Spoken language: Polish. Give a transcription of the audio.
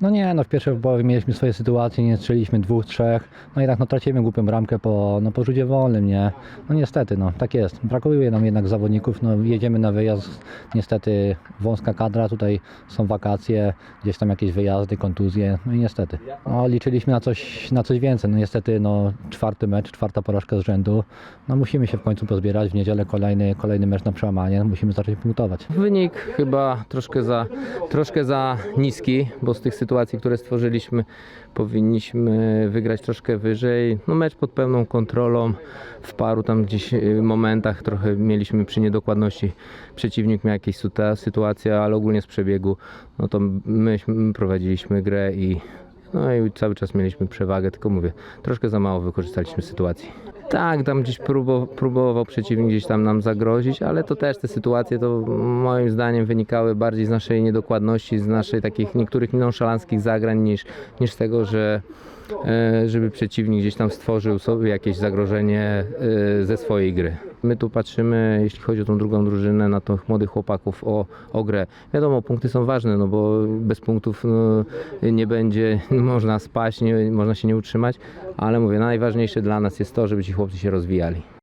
No nie, no w pierwszej połowie mieliśmy swoje sytuacje, nie strzeliśmy dwóch, trzech, no i tak no tracimy głupią bramkę po, no, po rzucie wolnym, nie? No niestety, no tak jest. Brakuje nam jednak zawodników, no jedziemy na wyjazd, niestety wąska kadra, tutaj są wakacje, gdzieś tam jakieś wyjazdy, kontuzje, no i niestety. No liczyliśmy na coś, na coś więcej, no niestety no czwarty mecz, czwarta porażka z rzędu, no musimy się w końcu pozbierać, w niedzielę kolejny, kolejny mecz na przełamanie, musimy zacząć punktować. Wynik chyba troszkę za, troszkę za niski, bo z tych sytuacji, które stworzyliśmy, powinniśmy wygrać troszkę wyżej. No mecz pod pełną kontrolą, w paru tam gdzieś y, momentach trochę mieliśmy przy niedokładności. Przeciwnik miał jakieś sytua- sytuacje, ale ogólnie z przebiegu, no to myśmy prowadziliśmy grę i no i cały czas mieliśmy przewagę, tylko mówię, troszkę za mało wykorzystaliśmy sytuacji. Tak, tam gdzieś próbował, przeciwnik gdzieś tam nam zagrozić, ale to też te sytuacje to moim zdaniem wynikały bardziej z naszej niedokładności, z naszej takich niektórych nonszalanckich zagrań niż, niż tego, że e, żeby przeciwnik gdzieś tam stworzył sobie jakieś zagrożenie e, ze swojej gry. My tu patrzymy, jeśli chodzi o tą drugą drużynę, na tych młodych chłopaków o, o grę. Wiadomo, punkty są ważne, no bo bez punktów no, nie będzie, można spaść, nie, można się nie utrzymać, ale mówię, najważniejsze dla nas jest to, żeby ci chłopcy się rozwijali.